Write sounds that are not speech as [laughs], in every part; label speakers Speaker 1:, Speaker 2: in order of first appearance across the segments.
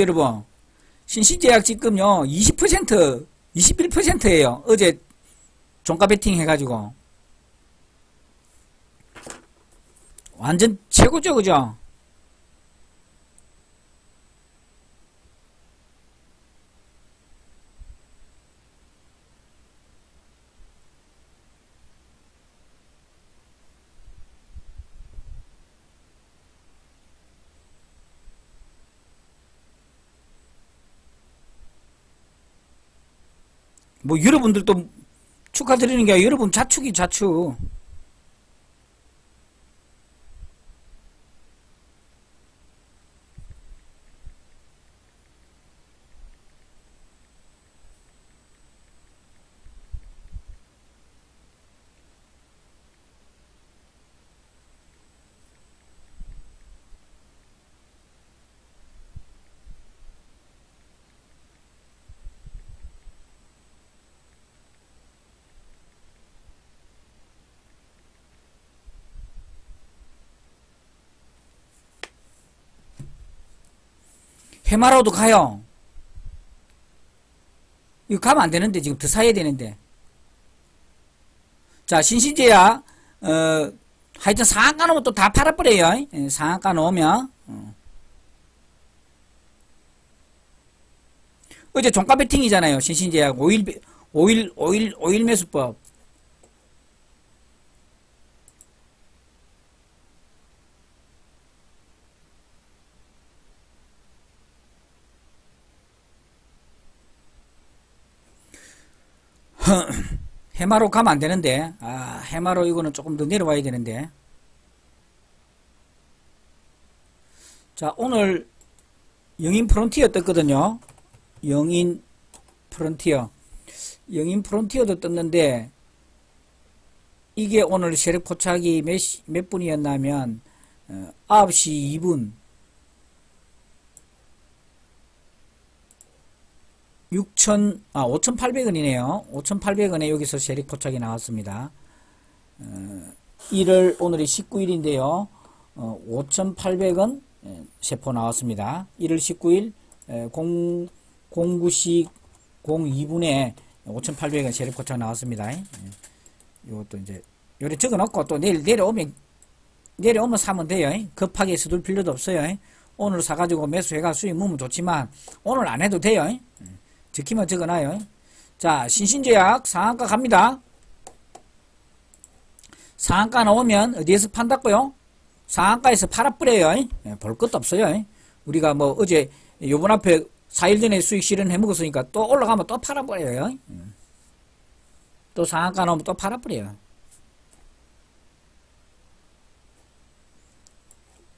Speaker 1: 여러분. 신신제약 지금요, 20%, 21%예요. 어제 종가 베팅 해가지고. 완전 최고죠, 그죠? 뭐 여러분들도 축하드리는 게 여러분 자축이 자축. 해마라도 가요. 이거 가면 안 되는데, 지금 더 사야 되는데. 자, 신신제야, 어, 하여튼 상한가 놓으면 또 다 팔아버려요. 예, 상한가 놓으면. 어. 어제 종가 베팅이잖아요. 신신제약 5일, 5일, 5일, 5일 매수법. [clears throat] 해마로 가면 안 되는데, 아, 해마로 이거는 조금 더 내려와야 되는데. 자, 오늘 영인 프론티어 떴거든요. 영인 프론티어. 영인 프론티어도 떴는데, 이게 오늘 세력 포착이 몇, 시, 몇 분이었냐면, 어, 9시 2분. 6천, 아, 5,800원이네요. 5,800원에 여기서 세력 포착이 나왔습니다. 어, 1월, 오늘이 19일인데요. 어, 5,800원 세포 나왔습니다. 1월 19일, 에, 0, 09시 02분에 5,800원 세력 포착 나왔습니다. 예. 이것도 이제, 요래 적어 놓고 또 내일, 내려오면, 내려오면 사면 돼요. 급하게 서둘 필요도 없어요. 오늘 사가지고 매수해가 수익 모으면 좋지만, 오늘 안 해도 돼요. 적히만 적어놔요. 자, 신신제약 상한가 갑니다. 상한가 나오면 어디에서 판다고요? 상한가에서 팔아버려요. 예, 볼 것도 없어요. 우리가 뭐 어제 요번 앞에 4일 전에 수익 실현 해먹었으니까 또 올라가면 또 팔아버려요. 예. 또 상한가 나오면 또 팔아버려요.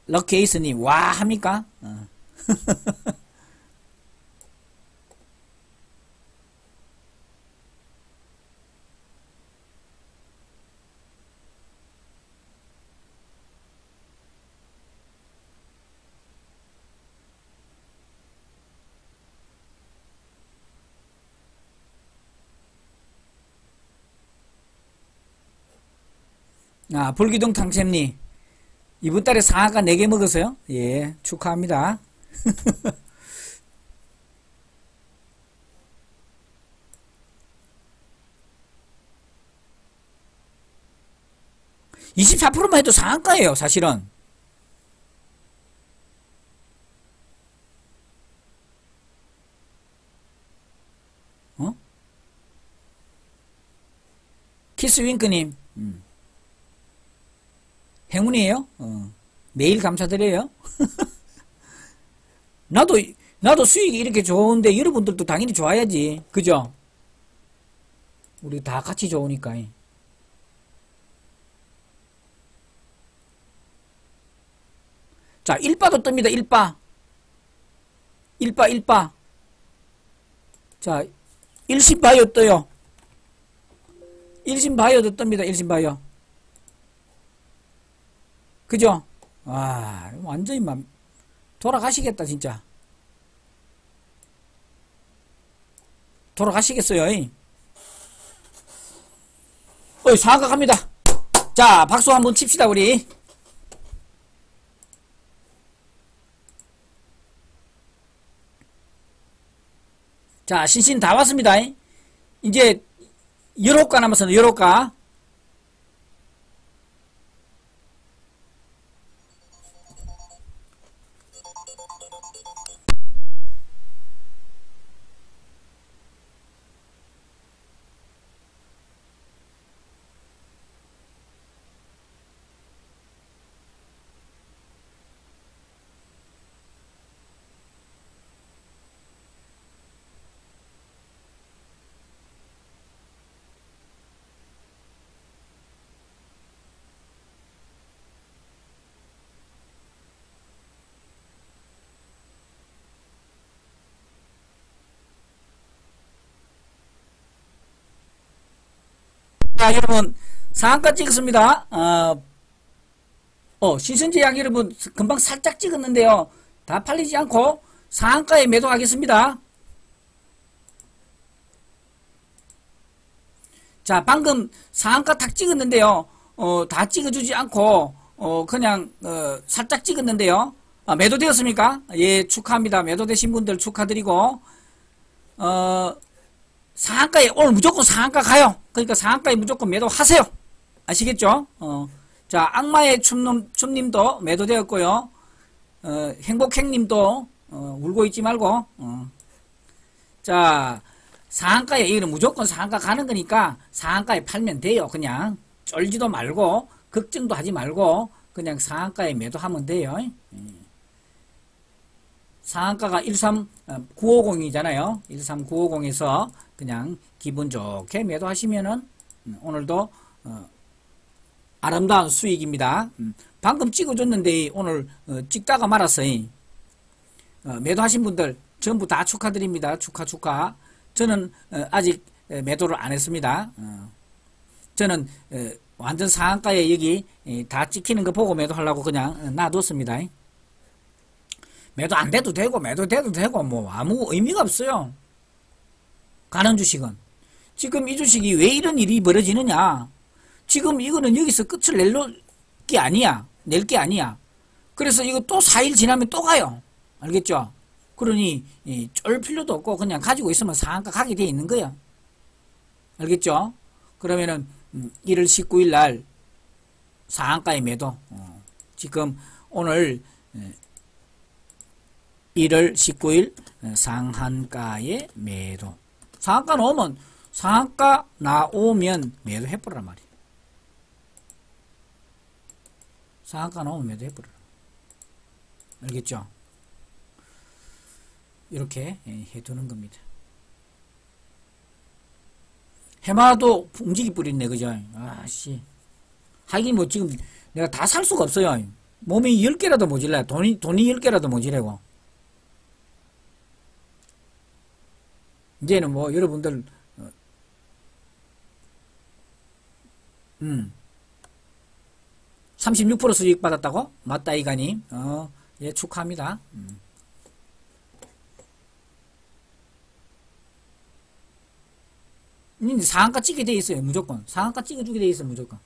Speaker 1: 럭케이스님 와 합니까? [laughs] 아, 불기둥 탕샘님. 이번 달에 상하가 4개 먹었어요? 예, 축하합니다. [laughs] (24%만) 해도 상한가예요 사실은 어? 키스 윙크님 음. 행운이에요. 어. 매일 감사드려요. [laughs] 나도 나도 수익이 이렇게 좋은데 여러분들도 당연히 좋아야지. 그죠? 우리 다 같이 좋으니까. 자, 1바도 뜹니다. 1바. 1바, 1바. 자, 1신 바이오 떠요. 1신 바이오도 뜹니다. 1신 바이오. 그죠? 와, 완전히 막 돌아가시겠다, 진짜. 돌아가시겠어요. 어이, 사과 갑니다. 자, 박수 한번 칩시다, 우리. 자, 신신 다 왔습니다. 이제 열호가 남았어요. 열호가. 자, 여러분, 상한가 찍었습니다. 어, 어, 신선제 약 여러분, 금방 살짝 찍었는데요. 다 팔리지 않고 상한가에 매도하겠습니다. 자, 방금 상한가 탁 찍었는데요. 어, 다 찍어주지 않고, 어, 그냥, 어, 살짝 찍었는데요. 아, 매도되었습니까? 예, 축하합니다. 매도되신 분들 축하드리고, 어, 상한가에 오늘 무조건 상한가 가요. 그러니까 상한가에 무조건 매도하세요. 아시겠죠? 어. 자, 악마의 춤님, 춤님도 매도되었고요. 어, 행복행님도 어, 울고 있지 말고. 어. 자, 상한가에 이거는 무조건 상한가 가는 거니까 상한가에 팔면 돼요. 그냥 쫄지도 말고 걱정도 하지 말고 그냥 상한가에 매도하면 돼요. 예. 상한가가 13950이잖아요. 13950에서 그냥 기분 좋게 매도하시면은 음, 오늘도 어, 아름다운 수익입니다. 음, 방금 찍어줬는데 오늘 어, 찍다가 말았어요. 어, 매도하신 분들 전부 다 축하드립니다. 축하 축하. 저는 어, 아직 에, 매도를 안 했습니다. 어, 저는 에, 완전 상한가에 여기 에, 다 찍히는 거 보고 매도하려고 그냥 어, 놔뒀습니다. 매도 안 돼도 되고 매도 돼도 되고 뭐 아무 의미가 없어요. 가는 주식은 지금 이 주식이 왜 이런 일이 벌어지느냐? 지금 이거는 여기서 끝을 낼 게 아니야. 낼 게 아니야. 그래서 이거 또 4일 지나면 또 가요. 알겠죠? 그러니 이, 쫄 필요도 없고 그냥 가지고 있으면 상한가 가게 돼 있는 거야. 알겠죠? 그러면은 음, 1월 19일 날 상한가에 매도. 어, 지금 오늘 에, 1월 19일 상한가에 매도. 상한가 나오면 상한가 나오면 매도 해버리란 말이야. 상한가 나오면 매도 해버리라. 알겠죠? 이렇게 예, 해두는 겁니다. 해마도 움직이 뿌리네, 그죠? 아씨. 하긴 뭐 지금 내가 다 살 수가 없어요. 몸이 10개라도 모질라. 돈이, 돈이 10개라도 모질라고. 이제는 뭐 여러분들 어, 음. 36% 수익 받았다고? 맞다 이가님. 어, 예, 축하합니다. 음. 상한가 찍게 돼 있어요, 무조건. 상한가 찍어주게 돼 있어요, 무조건.